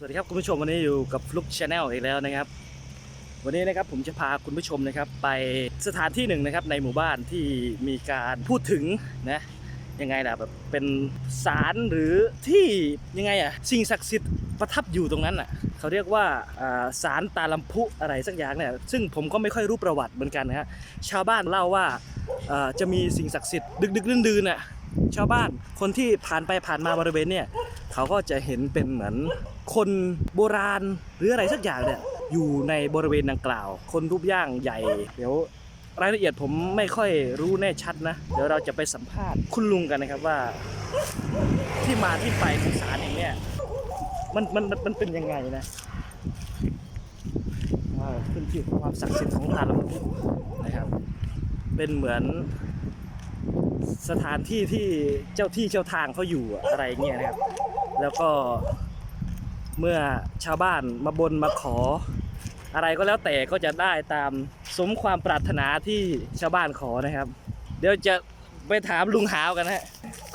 สวัสดีครับคุณผู้ชมวันนี้อยู่กับฟลุกชาแนลอีกแล้วนะครับ วันนี้นะครับผมจะพาคุณผู้ชมนะครับ ไปสถานที่หนึ่งนะครับในหมู่บ้านที่มีการพูดถึงนะยังไงล่ะแบบเป็นศาลหรือที่ยังไงอะสิ่งศักดิ์สิทธิ์ประทับอยู่ตรงนั้นอะเขาเรียกว่าอ่าศาลตาลำพุอะไรสักอย่างเนี่ยซึ่งผมก็ไม่ค่อยรู้ประวัติเหมือนกันนะฮะชาวบ้านเล่าว่าจะมีสิ่งศักดิ์สิทธิ์ดึกๆดื่นๆน่ะ ชาวบ้านคนที่ผ่านไปผ่านมาบริเวณเนี่ยเขาก็จะเห็นเป็นเหมือนคนโบราณหรืออะไรสักอย่างเนี่ยอยู่ในบริเวณดังกล่าว คนรูปร่างใหญ่ เดี๋ยวรายละเอียดผมไม่ค่อยรู้แน่ชัดนะ เดี๋ยวเราจะไปสัมภาษณ์คุณลุงกันนะครับว่า ที่มาที่ไปของศาลแห่งเนี้ยมันมันมันเป็นยังไงนะขึ้นชื่อของความศักดิ์สิทธิ์ของตาลำพูนะครับ เป็นเหมือน สถานที่ที่เจ้าที่เจ้าทางเขาอยู่อะไรเงี้ยนะครับ แล้วก็เมื่อชาวบ้านมาบนมาขอ อะไรก็แล้วแต่ก็จะได้ตามสมความปรารถนาที่ชาวบ้านขอนะครับ เดี๋ยวจะไปถามลุงหาวกันนะฮะ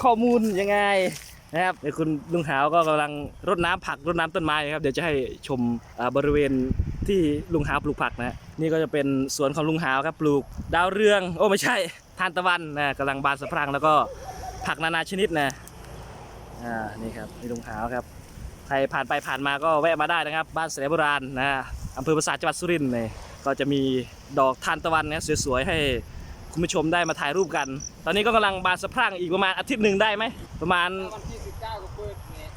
ข้อมูลยังไงนะครับเดี๋ยวคุณลุงหาวก็กำลังรดน้ำผักรดน้ำต้นไม้นะครับ เดี๋ยวจะให้ชมบริเวณที่ลุงหาวปลูกผักนะฮะนี่ก็จะเป็นสวนของลุงหาวครับปลูกดาวเรือง โอ้ไม่ใช่ ทานตะวันนะกำลังบานสะพรั่งแล้วก็ผักนานาชนิดนะอ่านี่ครับนี่ลุงหาวครับใครผ่านไปผ่านมาก็แวะมาได้นะครับ บ้านเสลโบราณนะอำเภอปราสาทจังหวัดสุรินทร์เนี่ยก็จะมีดอกทานตะวันเนี่ยสวยๆให้คุณผู้ชมได้มาถ่ายรูปกัน ตอนนี้ก็กำลังบานสะพรั่งอีกประมาณอาทิตย์หนึ่งได้ไหมประมาณวันที่19ก็เปิดเนี่ย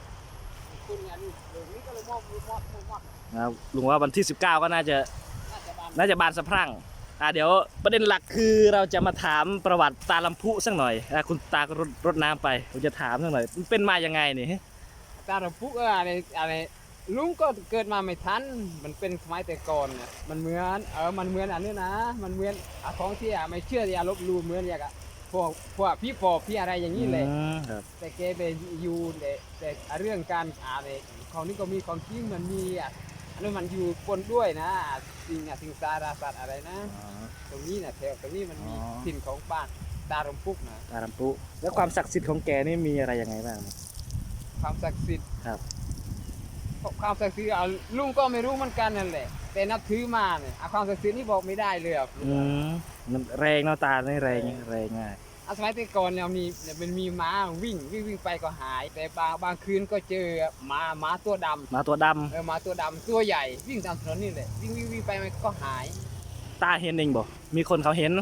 คุณงานนี้เดี๋ยวนี้ก็เลยมอบมอบมอบมอบนะครับลุงว่าวันที่ 19 ก็น่าจะน่าจะบานน่าจะบานสะพรั่ง อ่าเดี๋ยวประเด็นหลักคือเราจะมาถามประวัติตาลำพุสักหน่อยอะคุณตาก็รดรดน้ำไปผมจะถามสักหน่อยมันเป็นมายังไงนี่ตาเราปุ๊กเอออะไรอะไรลุงก็เกิดมาไม่ทัน มันเป็นสมัยแต่ก่อนเนี่ยมันเหมือนเออ มันเหมือนอันนี้นะ มันเหมือนอะของที่อะไม่เชื่ออย่าลบหลู่เหมือนอย่างอะพวกพวกพี่ปอบพี่อะไรอย่างนี้เลยอืมครับแต่แกไปอยู่แต่แต่เรื่องการอะไรของนี้ก็มีความจริงมันมีอะ แล้วมันอยู่ปนด้วยนะสิ่งอะสิ่งสาราสัตว์อะไรนะอ๋อตรงนี้นะแถวตรงนี้มันมีอ๋อถิ่นของบ้านตารมปุกนะตาลำพุแล้วความศักดิ์สิทธิ์ของแกนี่มีอะไรยังไงบ้าง ความศักดิ์สิทธิ์ครับ ความศักดิ์สิทธิ์อะลุงก็ไม่รู้เหมือนกันนั่นแหละ แต่นับถือมาเนี่ยอะความศักดิ์สิทธิ์นี่บอกไม่ได้เลยอะอืมมันแรงเนาะตาไม่แรงแรงง่าย อะสมัยแต่ก่อนเนี่ยมีเนี่ยมันมีม้าวิ่งวิ่งวิ่งไปก็หาย แต่บางบางคืนก็เจอม้าม้าตัวดำหมาตัวดำเออม้าตัวดำตัวใหญ่วิ่งตามถนนนี่แหละวิ่งวิ่งวิ่งไปมันก็หาย ตาเห็นเองบ่มีคนเขาเห็น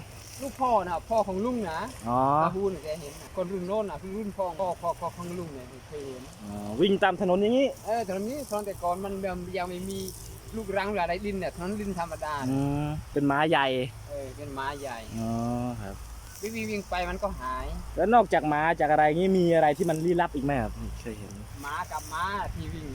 ลูกพ่อนะพ่อของลุงนะอ๋อตาฮูนแกเห็นนะคนรุ่นโน้นนะคือรุ่นพ่อพ่อพ่อพ่อของลุงเนี่ยเคยเห็น อ๋อวิ่งตามถนนอย่างนี้เออถนนนี้ตอนแต่ก่อนมันยังยังไม่มีลูกรังหรืออะไรดินเนี่ยถนนดินธรรมดาอืมเป็นม้าใหญ่เออเป็นม้าใหญ่ อ๋อครับ วิ่งวิ่งวิ่งไปมันก็หายแล้วนอกจากม้าจากอะไรงี้มีอะไรที่มันลี้ลับอีกไหมครับเคยเห็นม้ากับม้าที่วิ่ง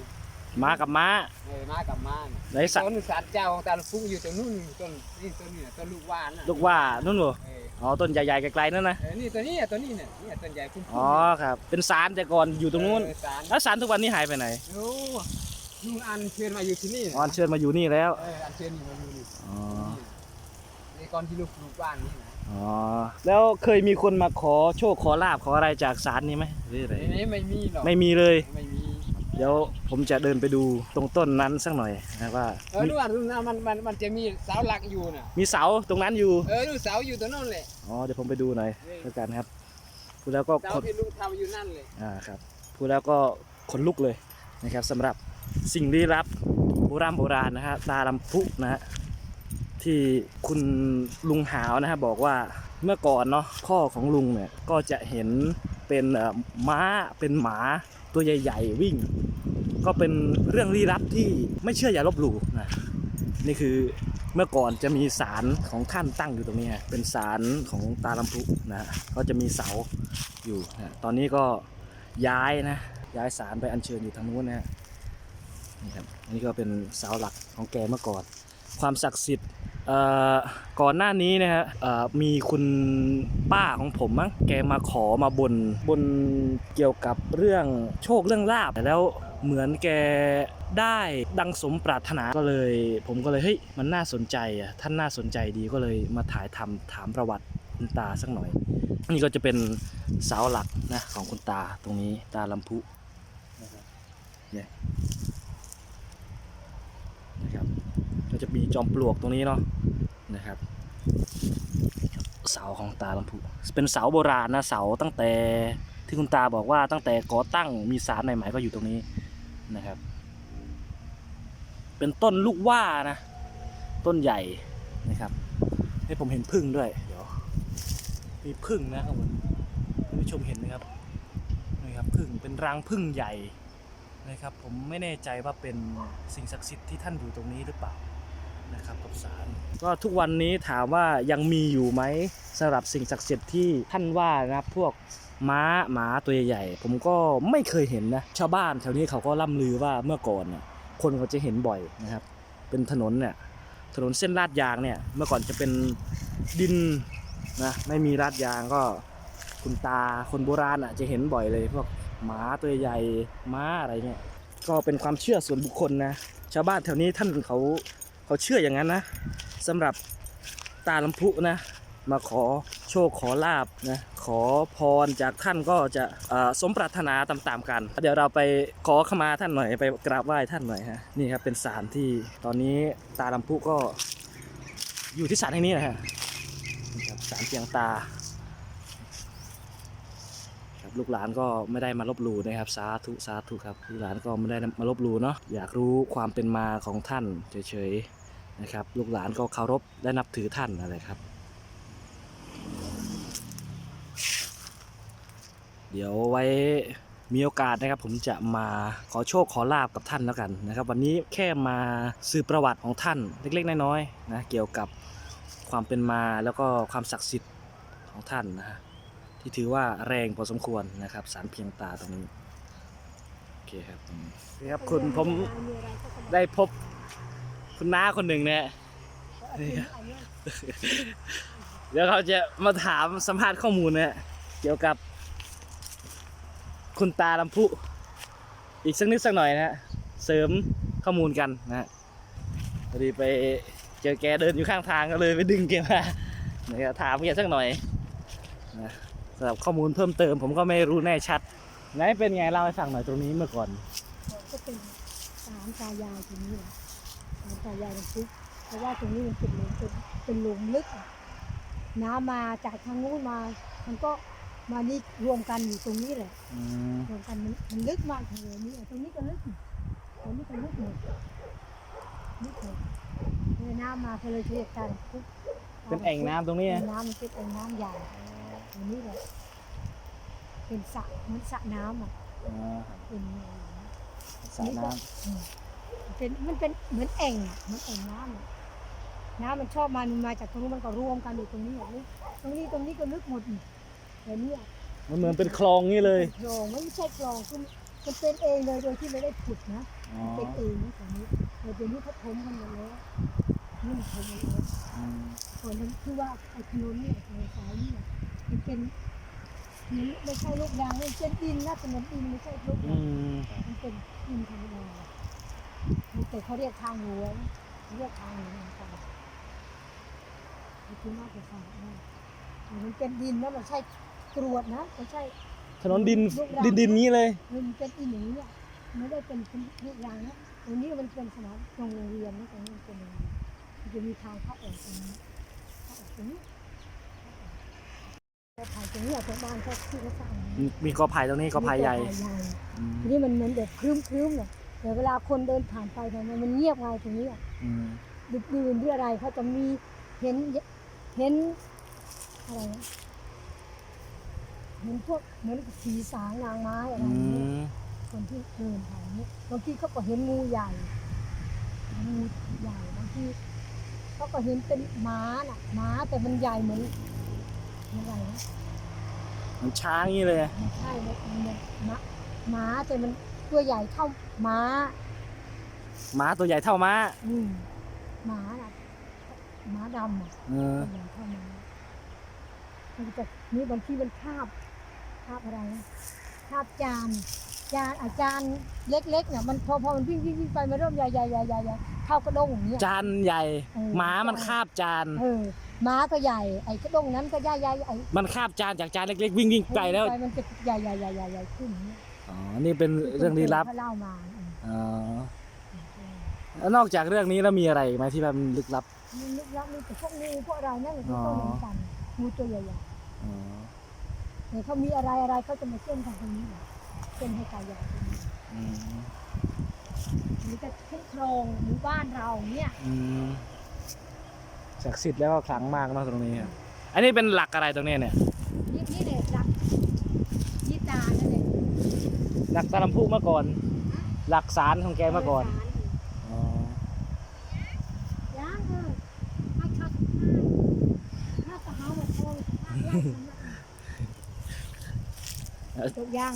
ม้ากับม้าเออม้ากับม้าเนี่ยไหนสัตว์ต้นสัตว์เจ้าของตาลฟุ้งอยู่ตรงนู้นต้นนี่ต้นนี้น่ะต้นลูกว่านน่ะลูกว่านู่นบ่เอออ๋อต้นใหญ่ๆไกลๆนั่นนะเออนี่ตัวนี้อะตัวนี้เนี่ยเนี่ยต้นใหญ่พุ่งๆอ๋อครับ เป็นสารแต่ก่อนอยู่ตรงนู้นเออสารแล้วสารทุกวันนี้หายไปไหนโอ้ลุงอันเชิญมาอยู่ที่นี่อ๋ออัญเชิญมาอยู่นี่แล้วเอออันเชิญอยู่มาอยู่นี่อ๋อในก่อนที่ลูกปลูกบ้านนี่นะ อ๋อแล้วเคยมีคนมาขอโชคขอลาบขออะไรจากสารนี้ไหมหรืออะไรไม่ไม่มีหรอกไม่มีเลย ไม่มีเดี๋ยวผมจะเดินไปดูตรงต้นนั้นสักหน่อยนะว่าเออดูอะดูนะมันมันมันจะมีเสาหลักอยู่น่ะมีเสาตรงนั้นอยู่เออดูเสาอยู่ตรงนั้นแหละอ๋อเดี๋ยวผมไปดูหน่อยแล้วกันครับพูดแล้วก็เสาขนที่ลุงทำอยู่นั่นเลยอ่าครับพูดแล้วก็ขนลุกเลยนะครับสำหรับสิ่งลี้ลับโบราณโบราณนะฮะตาลำพุนะฮะ ที่คุณลุงหาวนะฮะบบอกว่าเมื่อก่อนเนาะพ่อของลุงเนี่ยก็จะเห็นเป็นม้าเป็นหมาตัวใหญ่ ๆ วิ่ง ก็เป็นเรื่องลี้ลับที่ไม่เชื่ออย่าลบหลู่นะนี่คือเมื่อก่อนจะมีศาลของท่านตั้งอยู่ตรงนี้ เป็นศาลของตาลำพุนะฮะก็จะมีเสาอยู่นะตอนนี้ก็ย้ายนะย้ายศาลไปอัญเชิญอยู่ทางนู้นนะฮะนี่ครับอันนี้ก็เป็นเสาหลักของแกเมื่อก่อน ความศักดิ์สิทธิ์ ก่อนหน้านี้นะฮะมีคุณป้าของผมมั้งแกมาขอมาบนบนเกี่ยวกับเรื่องโชคเรื่องลาบแล้วเหมือนแกได้ดังสมปรารถนาก็เลย ผมก็เลยเฮ้ยมันน่าสนใจอะท่านน่าสนใจดีก็เลยมาถ่ายทำถามประวัติคุณตาสักหน่อยนี่ก็จะเป็นเสาหลักนะของคุณตาตรงนี้ตาลำพุนะครับเนี่ยจอมปลวกตรงนี้เนาะ นะครับ เสาของตาลำพูเป็นเสาโบราณนะเสาตั้งแต่ที่คุณตาบอกว่าตั้งแต่ก่อตั้งมีศาลใหม่ๆก็อยู่ตรงนี้นะครับ เป็นต้นลูกว่านะ ต้นใหญ่นะครับ ให้ผมเห็นพึ่งด้วย เดี๋ยวมีพึ่งนะข้างบนท่านผู้ชมเห็นไหมครับนี่ครับพึ่งเป็นรังพึ่งใหญ่นะครับ ผมไม่แน่ใจว่าเป็นสิ่งศักดิ์สิทธิ์ที่ท่านอยู่ตรงนี้หรือเปล่า นะครับกับศาลก็ทุกวันนี้ถามว่ายังมีอยู่ไหมสำหรับสิ่งศักดิ์สิทธิ์ที่ท่านว่านะครับพวกม้าหมาตัวใหญ่ๆผมก็ไม่เคยเห็นนะชาวบ้านแถวนี้เขาก็ล่ำลือว่าเมื่อก่อนเนี่ยคนเขาจะเห็นบ่อยนะครับ เป็นถนนเนี่ยถนนเส้นลาดยางเนี่ยเมื่อก่อนจะเป็นดินนะไม่มีลาดยางก็คุณตาคนโบราณอะจะเห็นบ่อยเลยพวกหมาตัวใหญ่ม้าอะไรเงี้ยก็เป็นความเชื่อส่วนบุคคลนะชาวบ้านแถวนี้ท่านเขา เขาเชื่ออย่างนั้นนะสำหรับตาลำพุนะ มาขอโชคขอลาบนะขอพรจากท่านก็จะสมปรารถนาตามๆกัน เดี๋ยวเราไปขอขมาท่านหน่อยไปกราบไหว้ท่านหน่อยฮะนี่ครับเป็นศาลที่ตอนนี้ตาลำพุก็อยู่ที่ศาลแห่งนี้นะฮะนี่ครับศาลเพียงตาครับลูกหลานก็ไม่ได้มาลบหลู่นะครับ สาธุสาธุครับลูกหลานก็ไม่ได้มาลบหลู่เนาะอยากรู้ความเป็นมาของท่านเฉยๆ นะครับ ลูกหลานก็เคารพและนับถือท่านอะไรครับ เดี๋ยวไว้มีโอกาสนะครับ ผมจะมาขอโชคขอลาบกับท่านแล้วกันนะครับ วันนี้แค่มาสืบประวัติของท่านเล็กๆน้อยๆนะเกี่ยวกับความเป็นมาแล้วก็ความศักดิ์สิทธิ์ของท่านนะฮะที่ถือว่าแรงพอสมควรนะครับสารเพียงตาตรงนี้โอเคครับนี่ครับคุณผมได้พบ คุณน้าคนหนึ่งเนี่ยนี่ครับเดี๋ยวเขาจะมาถามสัมภาษณ์ข้อมูลนะฮะเกี่ยวกับ คุณตาลำพุ อีกสักนิดสักหน่อยนะฮะเสริมข้อมูลกันนะฮะพอดีไปเจอแกเดินอยู่ข้างทางก็เลยไปดึงแกมานะครับถามแกสักหน่อยนะสำหรับข้อมูลเพิ่มเติม ผมก็ไม่รู้แน่ชัดไหนเป็นไงเล่าให้ฟังหน่อยตรงนี้เมื่อก่อน ก็เป็นสารตายายตรงนี้แหละ สารตายายน้ำพุเพราะว่าตรงนี้มันเป็นหลุมเป็นเป็นหลุมลึกอะน้ำมาจากทางนู้นมา มันก็มานี่รวมกันอยู่ตรงนี้แหละอืมรวมกันมันมันลึกมากเลยนี่ตรงนี้ก็ลึกตรงนี้ก็ลึกหมดลึกหมดเลยน้ำมาก็เลยเรียกกันพุก เป็นแอ่งน้ำตรงนี้แอ่นะงน้ำมันเป็นแอ่งน้ำใหญ่ตรงนี้แหละเป็นสระเหมือนสระน้ำอะอ่าเป็นสระน้อืมมัน เป็นมันเป็นเหมือนแอ่งอะเหมือนแอ่งน้ำอะน้ำมันชอบมามันมาจากตรงนู้นมันก็รวมกันอยู่ตรงนี้หมดเลยตรงนี้ตรงนี้ก็ลึกหมดนี่แต่เนี่ยำมันเหมือนเป็นคลองนี่เลยโคลองไม่ใช่คลองคือมันเป็นเองเลยโดยที่ไม่ได้ขุดนะอ๋อมันเป็นเองนะตรงนี้แต่เดี๋ยวนี้เขาถมกันหมดแล้วนี่มันถมหมดแล้วอืมตอนนั้นคือว่าไอ้ถนนเนี่ยทางซ้ายเนี่ยมันเป็นมันไม่ใช่ลูกยางมันเป็นดินนะถนนดินไม่ใช่ลูกอืยางมมันเป็นดินธรรมดา แต่เขาเรียกทางหลวงเขาเรียกทางหลวงค่ะคือน่าจะทราบนะมันเป็นดินนะมันใช่กรวดนะไม่ใช่ถนนดินดินดินนี้เลย มันเป็นดินอย่างนี้อะไม่ได้เป็นลูกยางนะตรงนี้มันเป็นสนามโรงเรียนนะตรงนี้มันเป็นโรงเรียนมันจะมีทางเข้าออกตรงนี้เข้าออกตรงนี้ก็ถ่ายตรงนี้อะตรงบ้านเขาที่เขาสร้างมีมีกอไผ่ตรงนี้กอไผ่ใหญ่มีกอไผ่ใหญ่อืมทีนี้มันเหมือนแบบครึ้มครึ้มๆ เนี่ยแต่เวลาคนเดินผ่านไปทำไมมันเงียบไงตรงนี้อะอืมดึกดื่นที่อะไรเขาจะมีเห็นเห็นอะไรนะเห็นพวกเหมือนผีสางนางไม้อะไรอือย่างเงี้ยมคนที่เดินผ่านนี้บางทีเขาก็เห็นงูใหญ่งูใหญ่บางทีเขาก็เห็นเป็นม้าน่ะม้าแต่มันใหญ่เหมือนเหมือนอะไรนะมันช้างนี่เลยไม่ใช่นะมันเป็นม้าม้าแต่มัน ตัวใหญ่เท่าม้าม้าตัวใหญ่เท่าม้าอืมหมาน่ะหมาดำอะเออตัวใหญ่เท่าม้ามันจะนี่บางทีมันคาบคาบอะไรนะคาบจานจานอาจารย์เล็กๆเนี่ยมันพอพอมันวิ่งวิ่งวิ่งไปมันเริ่มใหญ่ใหญ่ใหญ่ใหญ่ใหญ่เท่ากระด้งอย่างเงี้ยจานใหญ่เออม้ามันคาบจาน เออม้าก็ใหญ่ไอ้กระด้งนั้นก็ใหญ่ใหญ่ไอ้มันคาบจานจากจานเล็กๆวิ่งวิ่งไกลแล้ว ปมันจะใหญ่ใหญ่ใหญ่ใหญ่ใหญ่ขึ้นอย่างเงี้ย อ๋อ นี่เป็นเรื่องลี้ลับเขาเล่ามาเอออ๋อแล้วนอกจากเรื่องนี้แล้วมีอะไรอีกไหมที่แบบมันลึกลับมันลึกลับมีแต่พวกงูพวกอะไรนั่นแหละที่เขาเห็นกันงูตัวใหญ่อ๋อ ๆเนี่ยเขามีอะไรอะไรเขาจะมาเส้นทางตรงนี้แหละเส้นให้ตายายตรงนี้อืมนี่จะคุ้มครองหมู่บ้านเราเนี่ยอืมศักดิ์สิทธิ์แล้วก็ขลังมากเนาะตรงนี้ครับอันนี้เป็นหลักอะไรตรงนี้เนี่ย นี่นี่เนี่ยรักยี่ตานั่นแหละ หลักตาลำพุเมื่อก่อน หลักสารของแกเมื่อก่อนอ๋อย่างเออให้ข้าวข้าวจะหาหมดทองตัวย่าง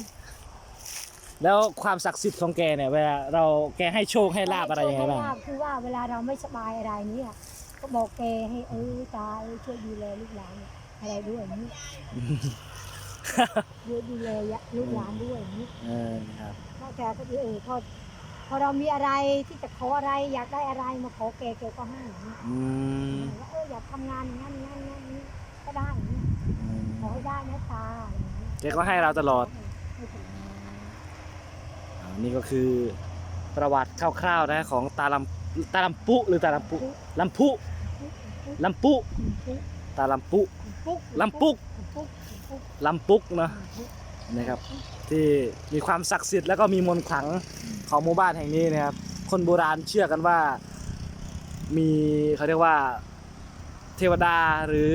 แล้วความศักดิ์สิทธิ์ของแกเนี่ยเวลาเราแกให้โชคให้ลาบอะไรยังไงบ้างให้ลคือว่าเวลาเราไม่สบายอะไรเนี่ยก็บอกแกให้เออตาเออช่วยดูแลลูกหลานอะไรด้วยอย่างนี้ช่วย ดูแลลูกหลานด้วยอย่างนี้เออครับพ่อแกก็เออพอพอเรามีอะไรที่จะขออะไร อยากได้อะไรมาขอแกแกก็ให้อย่างนี้อืมว่าเอออยากทำงานอย่างนั้นอย่างนั้นอย่างนี้ก็ได้อย่างนี้อืมขอให้ได้นะตาอย่างนี้แกก็ให้เราตลอดให้ตลอดอ่านี่ก็คือประวัติคร่าวๆนะของตาลำตาลำปุหรือตาลำปุลำพุลำปุปุ๊กตาลำปุปุ๊กลำปุกปุ๊กปุ๊ก ลำปุกเนาะนะครับ ที่มีความศักดิ์สิทธิ์แล้วก็มีมนต์ขลังของหมู่บ้านแห่งนี้นะครับ คนโบราณเชื่อกันว่ามีเขาเรียกว่าเทวดาหรือ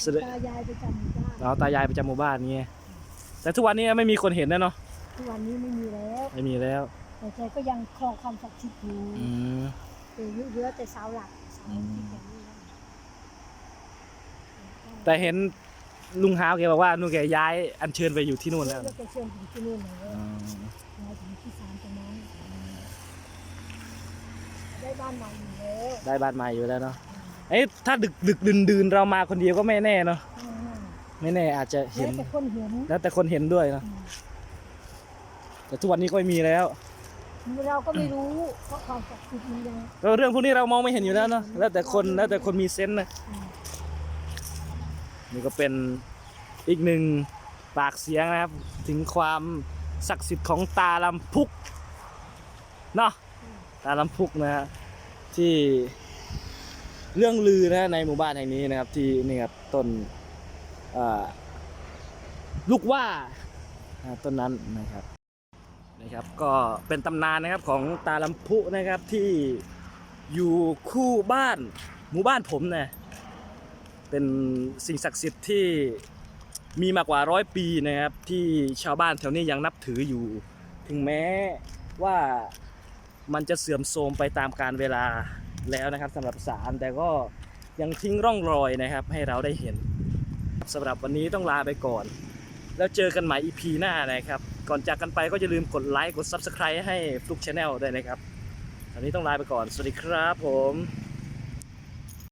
เสด็จตายายไปจำหมู่บ้านเราตายายประจำหมู่บ้านนี้แต่ทุกวันนี้ไม่มีคนเห็นนะเนาะทุกวันนี้ไม่มีแล้วไม่มีแล้วแต่แกก็ยังครองความศักดิ์สิทธิ์อยู่อืมแต่เหลือแต่เสาหลักเสาที่แกนี่นะแต่เห็น ลุงฮาวแกบอกว่านู่นแกย้ายอัญเชิญไปอยู่ที่นู่นแล้วเลือกแกเชิญถึงที่นู่นเลยอืมย้ายถึงที่ศาลตรงนั้นได้บ้านใหม่อยู่แล้วได้บ้านใหม่อยู่แล้วเนาะเอ้ยถ้าดึกดึกดื่นดื่นเรามาคนเดียวก็ไม่แน่เนาะอืมไม่แน่อาจจะเห็แล้วนแต่คนเห็นแล้วแต่คนเห็นด้วยเนาะอืมแต่ทุกวันนี้ก็ไม่มีแล้ว เราก็ไม่รู้ เพราะความศักดิ์สิทธิ์มันยังแล้วเรื่องพวกนี้เรามองไม่เห็นอยู่แล้วเนาะแล้วแต่คนแล้วแต่คนมีเซนส์นะอืม นี่ก็เป็นอีกหนึ่งปากเสียงนะครับ ถึงความศักดิ์สิทธิ์ของตาลำพุกเนาะตาลำพุกนะฮะที่เรื่องลือนะในหมู่บ้านแห่งนี้นะครับ ที่นี่ครับต้นลูกว่าอ่าต้นนั้นนะครับนะครับก็เป็นตำนานนะครับของตาลำพุนะครับที่อยู่คู่บ้านหมู่บ้านผมนะ เป็นสิ่งศักดิ์สิทธิ์ที่มีมากกว่าร้อยปีนะครับ ที่ชาวบ้านแถวนี้ยังนับถืออยู่ ถึงแม้ว่ามันจะเสื่อมโทรมไปตามการเวลาแล้วนะครับสำหรับสารแต่ก็ยังทิ้งร่องรอยนะครับ ให้เราได้เห็นสำหรับวันนี้ต้องลาไปก่อน แล้วเจอกันใหม่ EP หน้านะครับ ก่อนจากกันไปก็อย่าลืมกดไลค์กด Subscribe ให้ฟลุกชาแนลด้วยนะครับตอนนี้ต้องลาไปก่อน สวัสดีครับผม